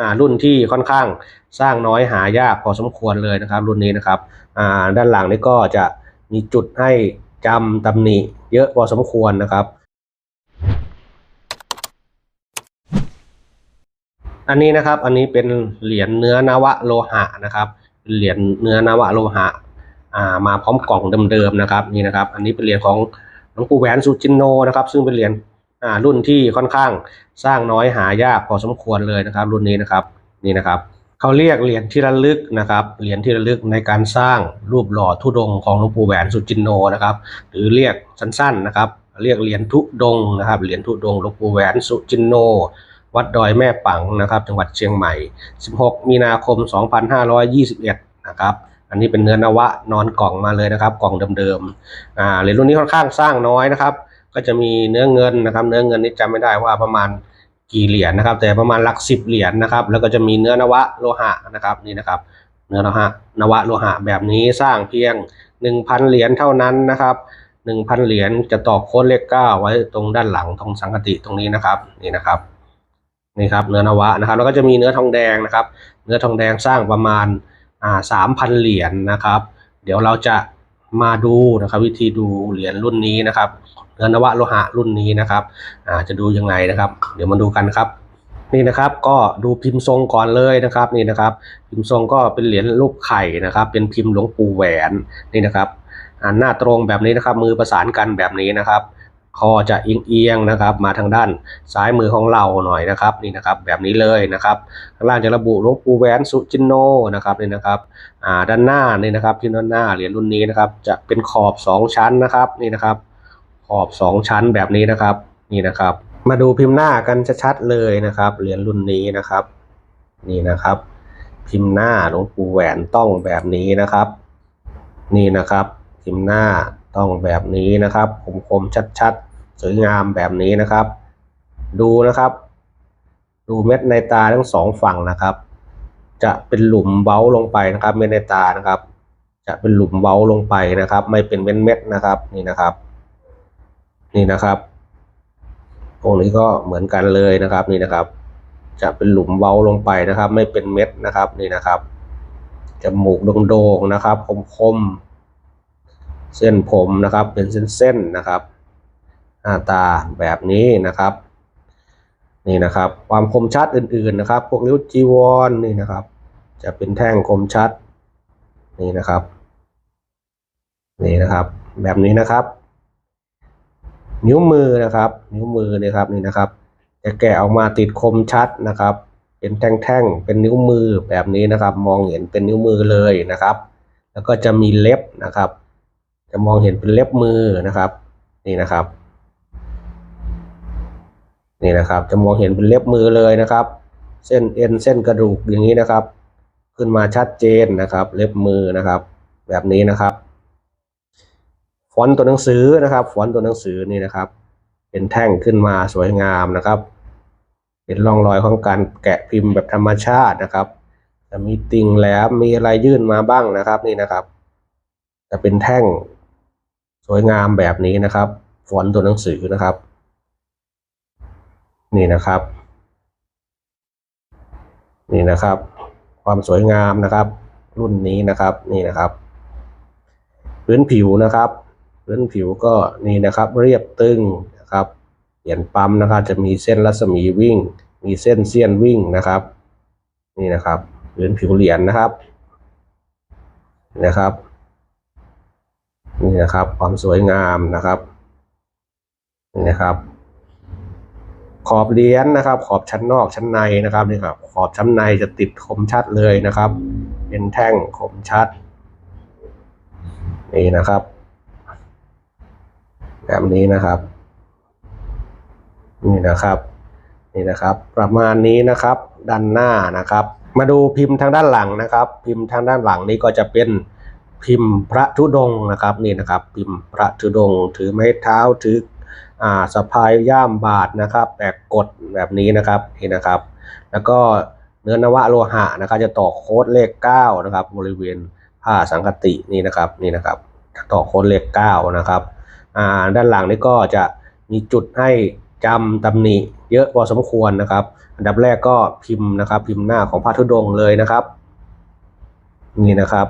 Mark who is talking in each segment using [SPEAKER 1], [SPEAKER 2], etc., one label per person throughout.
[SPEAKER 1] อ่ารุ่นที่ค่อนข้างสร้างน้อยหายากพอสมควรเลยนะครับ รุ่นนี้นะครับอ่าด้านหลังนี่ก็จะมีจุดให้จำตำหนิเยอะพอสมควรนะครับ อันนี้นะครับอันนี้เป็นเหรียญเนื้อนวะโลหะนะครับ เหรียญเนื้อนวะโลหะอ่ามาพร้อมกล่องเดิมๆนะครับนี่นะครับ อันนี้เป็นเหรียญของหลวงปู่แหวนสุจินโนนะครับ ซึ่งเป็นเหรียญ อ่ารุ่นที่ค่อนข้างสร้างน้อยหายากพอสมควรเลยนะครับ รุ่นนี้นะครับนี่นะครับเขาเรียกเหรียญที่ระลึกนะครับเหรียญที่ระลึกในการสร้างรูปหล่อทุดงของหลวงปู่แหวนสุจินโนนะครับ หรือเรียกสั้นๆนะครับ เรียกเหรียญทุดงนะครับเหรียญทุดงหลวงปู่แหวนสุจินโนวัดดอยแม่ปังนะครับ จังหวัดเชียงใหม่ 16 มีนาคม 2521 นะครับ อันนี้เป็นเนื้อนวะนอนกล่องมาเลยนะครับ กล่องเดิมๆอ่าเหรียญรุ่นนี้ค่อนข้างสร้างน้อยนะครับ ก็จะมีเนื้อเงินนะครับ เนื้อเงินนี่จำไม่ได้ว่าประมาณกี่เหรียญนะครับ แต่ประมาณหลักสิบเหรียญนะครับ แล้วก็จะมีเนื้อนวะโลหะนะครับนี่นะครับ เนื้อโลหะนวะโลหะแบบนี้สร้างเพียง 1,000 เหรียญเท่านั้นนะครับ 1,000 เหรียญจะต่อโค้ดเลขเก้าไว้ตรงด้านหลังตรงสังกติตรงนี้นะครับนี่นะครับนี่ครับเนื้อนวะนะครับ แล้วก็จะมีเนื้อทองแดงนะครับ เนื้อทองแดงสร้างประมาณอ่าสามพันเหรียญนะครับ เดี๋ยวเราจะมาดูนะครับ วิธีดูเหรียญรุ่นนี้นะครับ เนื้อนวะโลหะรุ่นนี้นะครับอ่าจะดูยังไงนะครับ เดี๋ยวมาดูกันครับ นี่นะครับก็ดูพิมพ์ทรงก่อนเลยนะครับนี่นะครับ พิมพ์ทรงก็เป็นเหรียญรูปไข่นะครับ เป็นพิมพ์หลวงปู่แหวนนี่นะครับอ่าหน้าตรงแบบนี้นะครับ มือประสานกันแบบนี้นะครับคอจะเอียงๆนะครับ มาทางด้านซ้ายมือของเราหน่อยนะครับนี่นะครับ แบบนี้เลยนะครับข้างล่างจะระบุหลวงปู่แหวนสุจินโนนะครับนี่นะครับอ่าด้านหน้านี่นะครับที่ด้านหน้าเหรียญรุ่นนี้นะครับ จะเป็นขอบสองชั้นนะครับนี่นะครับ ขอบสองชั้นแบบนี้นะครับ นี่นะครับ มาดูพิมพ์หน้ากันชัดๆเลยนะครับ เหรียญรุ่นนี้นะครับ นี่นะครับ พิมพ์หน้าหลวงปู่แหวนต้องแบบนี้นะครับ นี่นะครับ พิมพ์หน้าต้องแบบนี้นะครับ คมๆชัดๆ สวยงามแบบนี้นะครับ ดูนะครับ ดูเม็ดในตาทั้งสองฝั่งนะครับ จะเป็นหลุมเบ้าลงไปนะครับ เม็ดในตานะครับ จะเป็นหลุมเบ้าลงไปนะครับ ไม่เป็นเม็ดเม็ดๆนะครับ นี่นะครับ นี่นะครับองค์นี้ก็เหมือนกันเลยนะครับนี่นะครับ จะเป็นหลุมเว้าลงไปนะครับ ไม่เป็นเม็ดนะครับนี่นะครับจมูกโด่งๆนะครับคมๆเส้นผมนะครับ เป็นเส้นๆนะครับ หน้าตาแบบนี้นะครับ นี่นะครับ ความคมชัดอื่นๆนะครับ พวกริ้วจีวรนี่นะครับ จะเป็นแท่งคมชัด นี่นะครับ นี่นะครับ แบบนี้นะครับ นิ้วมือนะครับ นิ้วมือเนี่ยครับนี่นะครับ จะแกะออกมาติดคมชัดนะครับ เป็นแท่งๆเป็นนิ้วมือแบบนี้นะครับ มองเห็นเป็นนิ้วมือเลยนะครับ แล้วก็จะมีเล็บนะครับ จะมองเห็นเป็นเล็บมือนะครับ นี่นะครับนี่นะครับ จะมองเห็นเป็นเล็บมือเลยนะครับ เส้นเอ็นเส้นกระดูกอย่างนี้นะครับ ขึ้นมาชัดเจนนะครับ เล็บมือนะครับ แบบนี้นะครับ ฟอนต์ตัวหนังสือนะครับ ฟอนต์ตัวหนังสือนี่นะครับ เป็นแท่งขึ้นมาสวยงามนะครับ เป็นร่องรอยของการแกะพิมพ์แบบธรรมชาตินะครับจะมีติ่งแหลมมีอะไรยื่นมาบ้างนะครับนี่นะครับจะเป็นแท่งสวยงามแบบนี้นะครับ ฟอนต์ตัวหนังสือนะครับ นี่นะครับ นี่นะครับ ความสวยงามนะครับ รุ่นนี้นะครับนี่นะครับ พื้นผิวนะครับ พื้นผิวก็นี่นะครับเรียบตึงนะครับเหรียญปั๊มนะครับจะมีเส้นรัศมีวิ่ง มีเส้นเสี้ยนวิ่งนะครับ นี่นะครับพื้นผิวเหรียญนะครับนะครับ นี่นะครับความสวยงามนะครับนี่นะครับ ขอบเหรียญนะครับ ขอบชั้นนอกชั้นในนะครับนี่ครับ ขอบชั้นในจะติดคมชัดเลยนะครับ เป็นแท่งคมชัด นี่นะครับ แบบนี้นะครับ นี่นะครับ นี่นะครับ ประมาณนี้นะครับ ด้านหน้านะครับ มาดูพิมพ์ทางด้านหลังนะครับ พิมพ์ทางด้านหลังนี้ก็จะเป็นพิมพ์พระธุดงนะครับนี่นะครับ พิมพ์พระธุดง ถือไม้เท้าถืออ่าสะพายย่ามบาทนะครับแปกกดแบบนี้นะครับนี่นะครับ แล้วก็เนื้อนวะโลหะนะครับ จะต่อโค้ดเลขเก้านะครับบริเวณผ้าสังกตินี่นะครับนี่นะครับต่อโค้ดเลขเก้านะครับ ด้านหลังนี่ก็จะมีจุดให้จำตำหนิเยอะพอสมควรนะครับ อันดับแรกก็พิมพ์นะครับ พิมพ์หน้าของพระธุดงเลยนะครับ นี่นะครับ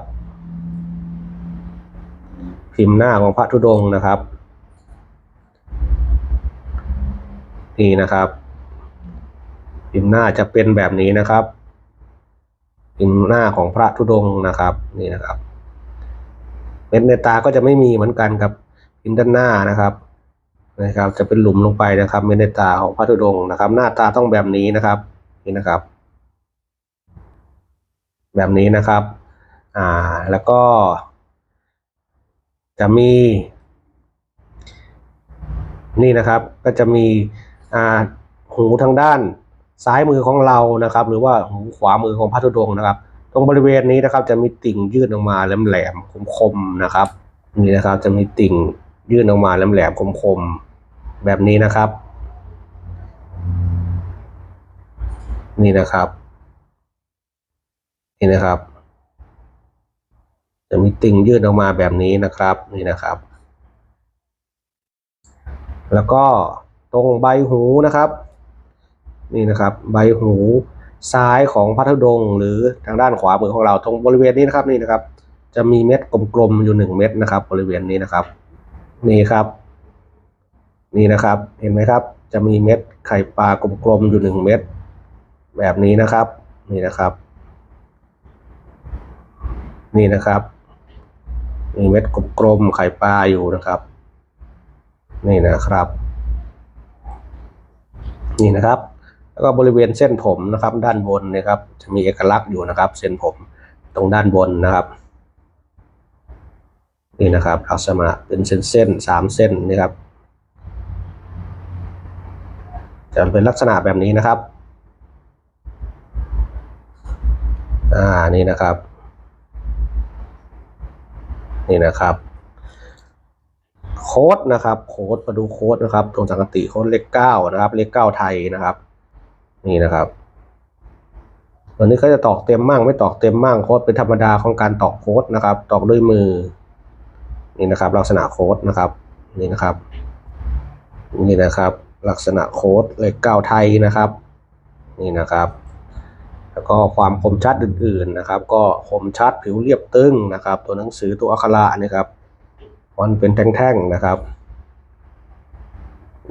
[SPEAKER 1] พิมพ์หน้าของพระธุดงนะครับนี่นะครับ พิมพ์หน้าจะเป็นแบบนี้นะครับ พิมพ์หน้าของพระธุดงนะครับนี่นะครับเม็ดในตาก็จะไม่มีเหมือนกันกับ พิมพ์ด้านหน้านะครับนะครับ จะเป็นหลุมลงไปนะครับเม็ดในตาของพระธุดงค์นะครับ หน้าตาต้องแบบนี้นะครับนี่นะครับ แบบนี้นะครับ อ่าแล้วก็ จะมี นี่นะครับ ก็จะมีอ่าหูทางด้านซ้ายมือของเรานะครับ หรือว่าหูขวามือของพระธุดงค์นะครับ ตรงบริเวณนี้นะครับ จะมีติ่งยื่นออกมาแหลมๆคมๆนะครับ นี่นะครับ จะมีติ่ง ยื่นออกมาแหลมๆคมๆ แบบนี้นะครับ นี่นะครับ นี่นะครับ จะมีติ่งยื่นออกมาแบบนี้นะครับ นี่นะครับ แล้วก็ตรงใบหูนะครับ นี่นะครับ ใบหูซ้ายของพระธุดงหรือทางด้านขวามือของเราตรงบริเวณนี้นะครับนี่นะครับ จะมีเม็ดกลมๆอยู่หนึ่งเม็ดนะครับ บริเวณนี้นะครับ นี่ครับ นี่นะครับ เห็นไหมครับ จะมีเม็ดไข่ปลากลมๆอยู่หนึ่งเม็ดแบบนี้นะครับ นี่นะครับ นี่นะครับมีเม็ดกลมๆไข่ปลาอยู่นะครับ นี่นะครับ นี่นะครับ แล้วก็บริเวณเส้นผมนะครับ ด้านบนนะครับ จะมีเอกลักษณ์อยู่นะครับ เส้นผมตรงด้านบนนะครับ นี่นะครับลักษณะเป็นเส้นเส้นๆสามเส้นนี่ครับจะเป็นลักษณะแบบนี้นะครับ อ่า นี่นะครับ นี่นะครับ โค้ดนะครับ โค้ดมาดูโค้ดนะครับตรงสังกติโค้ดเลขเก้านะครับ เลขเก้าไทยนะครับ นี่นะครับวันนี้ก็จะตอกเต็มมั่งไม่ตอกเต็มมั่งโค้ดเป็นธรรมดาของการตอกโค้ดนะครับ ตอกด้วยมือ นี่นะครับลักษณะโค้ดนะครับนี่นะครับนี่นะครับลักษณะโค้ดเลขเก้าไทยนะครับนี่นะครับ แล้วก็ความคมชัดอื่นๆนะครับ ก็คมชัดผิวเรียบตึงนะครับ ตัวหนังสือตัวอักขระนี่ครับมันเป็นแท่งๆนะครับ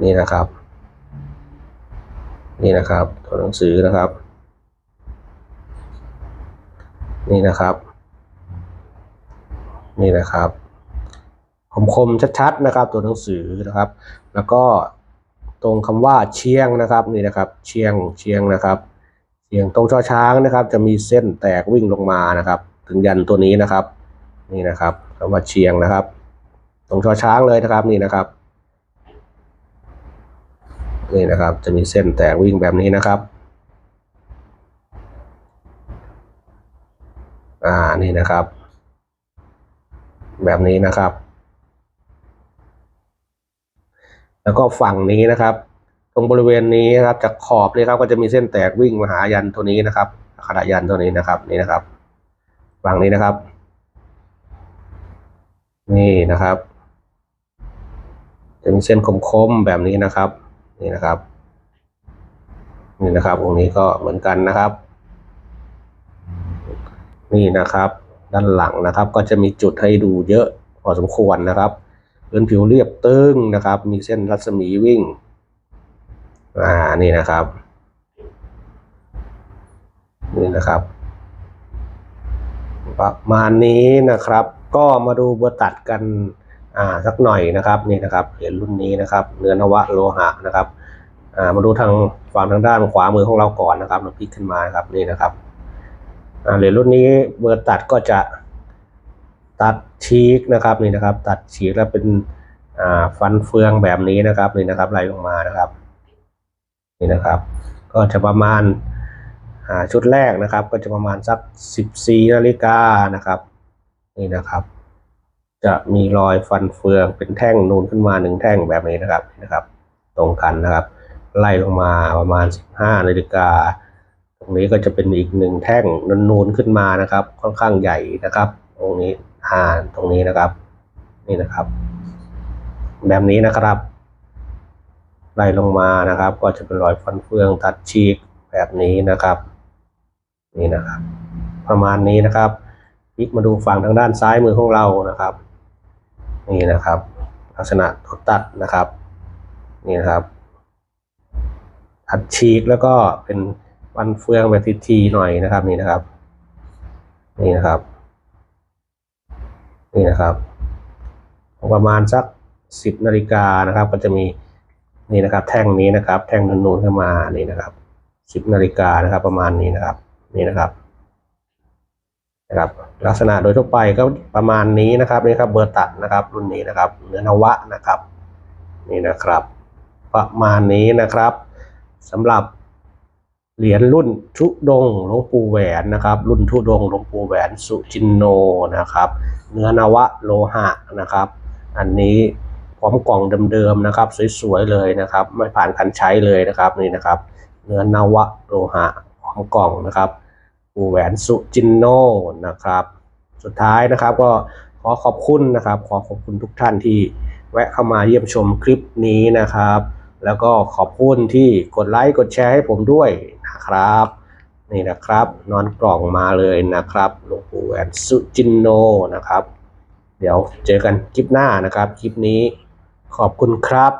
[SPEAKER 1] นี่นะครับ นี่นะครับ ตัวหนังสือนะครับ นี่นะครับ นี่นะครับ คมๆชัดๆนะครับ ตัวหนังสือนะครับ แล้วก็ตรงคำว่าเชียงนะครับนี่นะครับ เชียงเชียงนะครับเชียงตรงช่อช้างนะครับ จะมีเส้นแตกวิ่งลงมานะครับ ถึงยันตัวนี้นะครับ นี่นะครับคำว่าเชียงนะครับ ตรงช่อช้างเลยนะครับนี่นะครับนี่นะครับ จะมีเส้นแตกวิ่งแบบนี้นะครับอ่านี่นะครับ แบบนี้นะครับ แล้วก็ฝั่งนี้นะครับ ตรงบริเวณนี้นะครับจากขอบนี่ครับก็จะมีเส้นแตกวิ่งมาหายันตัวนี้นะครับขนาดยันตัวนี้นะครับนี่นะครับ ฝั่งนี้นะครับ นี่นะครับ จะมีเส้นคมๆแบบนี้นะครับ นี่นะครับนี่นะครับตรงนี้ก็เหมือนกันนะครับ นี่นะครับ ด้านหลังนะครับ ก็จะมีจุดให้ดูเยอะพอสมควรนะครับ พื้นผิวเรียบตึงนะครับ มีเส้นรัศมีวิ่ง อ่า นี่นะครับ นี่นะครับ ประมาณนี้นะครับ ก็มาดูเบอร์ตัดกัน อ่า สักหน่อยนะครับ นี่นะครับ เหรียญรุ่นนี้นะครับ เนื้อนวะโลหะนะครับ อ่า มาดูทางฝั่งทางด้านขวามือของเราก่อนนะครับเราพลิกขึ้นมาครับ นี่นะครับ อ่า เหรียญรุ่นนี้เบอร์ตัดก็จะ ตัดชีกนะครับนี่นะครับ ตัดชีกแล้วเป็นฟันเฟืองแบบนี้นะครับนี่นะครับไหลลงมานะครับนี่นะครับ ก็จะประมาณชุดแรกนะครับ ก็จะประมาณสักสิบสี่นาฬิกานะครับนี่นะครับ จะมีรอยฟันเฟืองเป็นแท่งนูนขึ้นมาหนึ่งแท่งแบบนี้นะครับนี่นะครับ ตรงกันนะครับ ไล่ลงมาประมาณสิบห้านาฬิกาตรงนี้ก็จะเป็นอีกหนึ่งแท่งนูนๆขึ้นมานะครับ ค่อนข้างใหญ่นะครับ ตรงนี้ อ่าตรงนี้นะครับ นี่นะครับ แบบนี้นะครับไล่ลงมานะครับ ก็จะเป็นรอยฟันเฟืองตัดฉีกแบบนี้นะครับ นี่นะครับ ประมาณนี้นะครับพลิกมาดูฝั่งทางด้านซ้ายมือของเรานะครับ นี่นะครับ ลักษณะตัวตัดนะครับ นี่นะครับตัดฉีกแล้วก็เป็นฟันเฟืองแบบทีๆหน่อยนะครับ นี่นะครับ นี่นะครับ นี่นะครับ ประมาณสักสิบนาฬิกานะครับ ก็จะมีนี่นะครับ แท่งนี้นะครับ แท่งนูนๆขึ้นมานี่นะครับสิบนาฬิกานะครับ ประมาณนี้นะครับ นี่นะครับนะครับ ลักษณะโดยทั่วไปก็ประมาณนี้นะครับนี่ครับเบอร์ตัดนะครับ รุ่นนี้นะครับ เนื้อนวะนะครับ นี่นะครับ ประมาณนี้นะครับสำหรับ เหรียญรุ่นทุดงหลวงปู่แหวนนะครับ รุ่นทุดงหลวงปู่แหวนสุจินโนนะครับ เนื้อนวะโลหะนะครับ อันนี้พร้อมกล่องเดิมๆนะครับ สวยๆเลยนะครับ ไม่ผ่านการใช้เลยนะครับนี่นะครับ เนื้อนวะโลหะพร้อมกล่องนะครับปู่แหวนสุจินโนนะครับ สุดท้ายนะครับก็ขอขอบคุณนะครับ ขอขอบคุณทุกท่านที่แวะเข้ามาเยี่ยมชมคลิปนี้นะครับ แล้วก็ขอบคุณที่กดไลค์กดแชร์ให้ผมด้วยนะครับ นี่นะครับ นอนกล่องมาเลยนะครับหลวงปู่แอนสุจินโนนะครับ เดี๋ยวเจอกันคลิปหน้านะครับ คลิปนี้ขอบคุณครับ